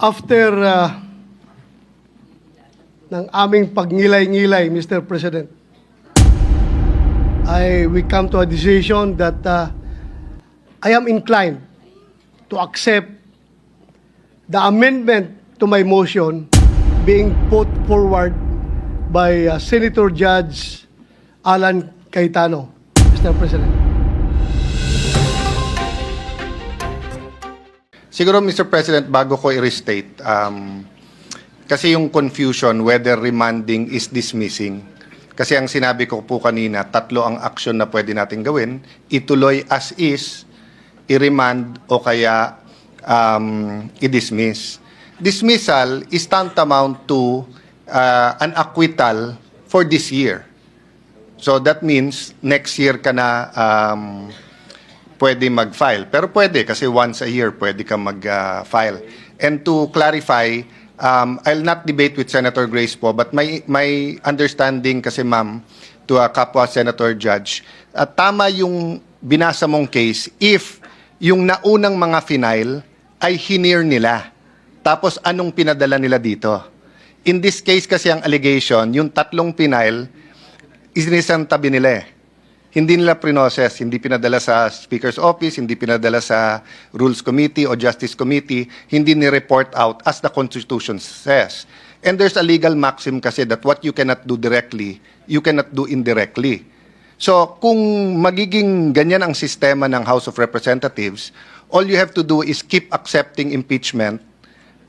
After uh, ng aming pagngilay-ngilay, Mr. President, I we come to a decision that uh, I am inclined to accept the amendment to my motion being put forward by uh, Senator Judge Alan Cayetano, Mr. President. Siguro, Mr. President, bago ko i-restate, um, kasi yung confusion whether remanding is dismissing. Kasi ang sinabi ko po kanina, tatlo ang action na pwede natin gawin. Ituloy as is, i-remand o kaya um, i-dismiss. Dismissal is tantamount to uh, an acquittal for this year. So that means next year ka na um, pwede mag-file. Pero pwede kasi once a year pwede ka mag-file. And to clarify, um, I'll not debate with Senator Grace po, but my, my understanding kasi ma'am, to a kapwa Senator Judge, at tama yung binasa mong case if yung naunang mga final ay hinir nila. Tapos anong pinadala nila dito? In this case kasi ang allegation, yung tatlong final, isinisan tabi nila eh hindi nila prinossess, hindi pinadala sa Speaker's Office, hindi pinadala sa Rules Committee o Justice Committee, hindi ni-report out as the Constitution says. And there's a legal maxim kasi that what you cannot do directly, you cannot do indirectly. So kung magiging ganyan ang sistema ng House of Representatives, all you have to do is keep accepting impeachment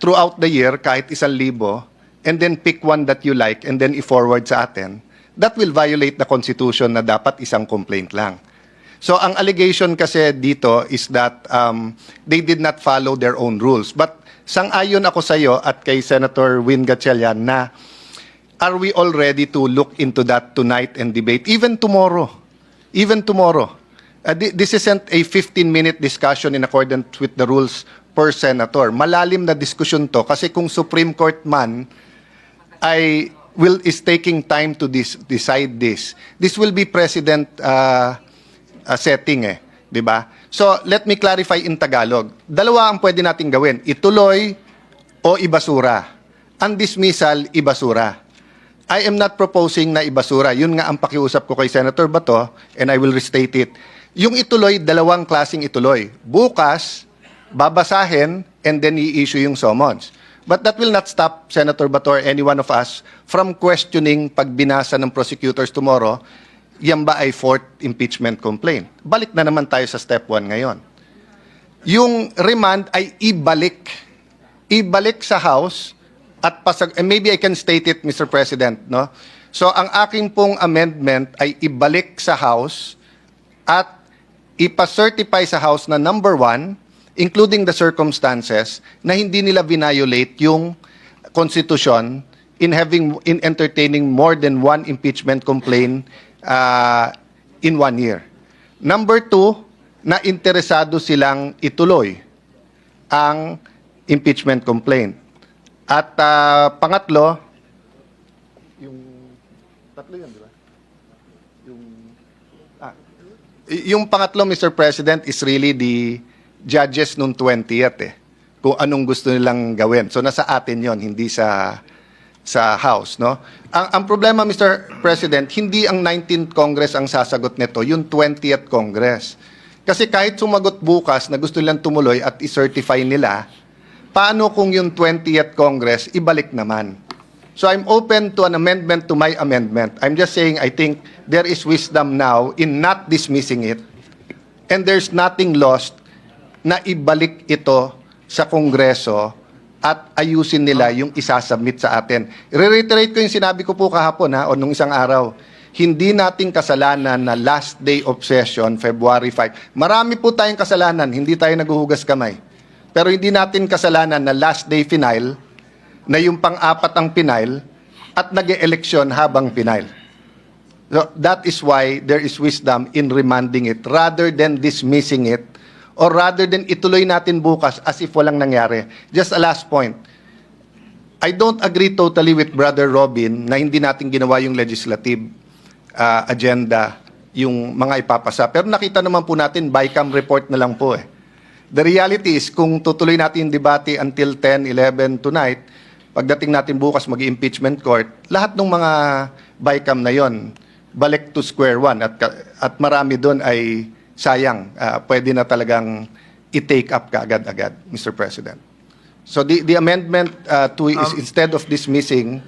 throughout the year, kahit isang libo, and then pick one that you like and then i-forward sa atin that will violate the Constitution na dapat isang complaint lang. So ang allegation kasi dito is that um, they did not follow their own rules. But sang-ayon ako sa iyo at kay Senator Win Gatchalian na are we all ready to look into that tonight and debate, even tomorrow? Even tomorrow. Uh, thi- this isn't a 15-minute discussion in accordance with the rules per senator. Malalim na diskusyon to kasi kung Supreme Court man ay will is taking time to dis- decide this. This will be president uh, uh, setting eh, 'di ba? So let me clarify in Tagalog. Dalawa ang pwede nating gawin, ituloy o ibasura. Ang dismissal ibasura. I am not proposing na ibasura. Yun nga ang pakiusap ko kay Senator Bato and I will restate it. Yung ituloy, dalawang klasing ituloy. Bukas, babasahin and then i-issue yung summons. But that will not stop Senator Bato or any one of us from questioning pag binasa ng prosecutors tomorrow, yan ba ay fourth impeachment complaint? Balik na naman tayo sa step one ngayon. Yung remand ay ibalik. Ibalik sa House at pasag and maybe I can state it Mr. President, no? So ang aking pong amendment ay ibalik sa House at ipa-certify sa House na number one, including the circumstances, na hindi nila violate yung Constitution in having in entertaining more than one impeachment complaint uh, in one year. Number two, na interesado silang ituloy ang impeachment complaint. At ah, pangatlo, yung tatlo yun, di ba? Yung ah, yung pangatlo, Mr. President, is really the judges nung 20th eh. Kung anong gusto nilang gawin. So nasa atin yon hindi sa sa House, no? Ang, ang problema, Mr. President, hindi ang 19th Congress ang sasagot nito, yung 20th Congress. Kasi kahit sumagot bukas na gusto nilang tumuloy at i-certify nila, paano kung yung 20th Congress ibalik naman? So I'm open to an amendment to my amendment. I'm just saying I think there is wisdom now in not dismissing it and there's nothing lost na ibalik ito sa Kongreso at ayusin nila yung isasubmit sa atin. Re-reiterate ko yung sinabi ko po kahapon ha, o nung isang araw. Hindi nating kasalanan na last day of session, February 5. Marami po tayong kasalanan, hindi tayo naguhugas kamay. Pero hindi natin kasalanan na last day final, na yung pang-apat ang final, at nag eleksyon habang final. So that is why there is wisdom in remanding it rather than dismissing it or rather than ituloy natin bukas as if walang nangyari. Just a last point. I don't agree totally with Brother Robin na hindi natin ginawa yung legislative uh, agenda, yung mga ipapasa. Pero nakita naman po natin, BICAM report na lang po eh. the reality is, kung tutuloy natin yung debate until 10, 11 tonight, pagdating natin bukas mag-impeachment court, lahat ng mga BICAM na yon balik to square one at, at marami doon ay sayang. Ah, pwede na talagang i-take up kaagad-agad, Mr. President. So the, the amendment uh, to is instead of dismissing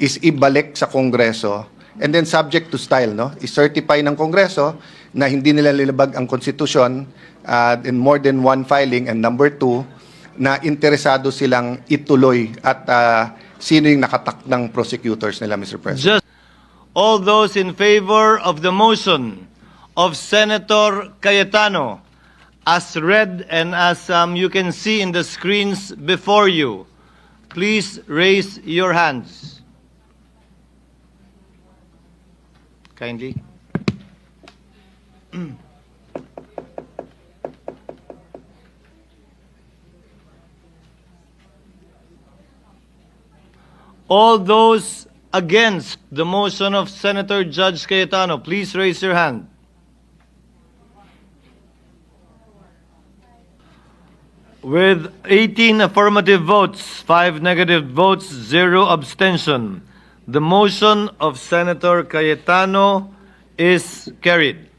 is ibalik sa Kongreso and then subject to style, no? I-certify ng Kongreso na hindi nila nilabag ang konstitusyon uh, in more than one filing and number two, na interesado silang ituloy at uh, sino yung nakatak ng prosecutors nila, Mr. President. Just all those in favor of the motion of Senator Cayetano, as read and as um, you can see in the screens before you, please raise your hands. Kindly. All those against the motion of Senator Judge Cayetano, please raise your hand. With 18 affirmative votes, 5 negative votes, 0 abstention, the motion of Senator Cayetano is carried.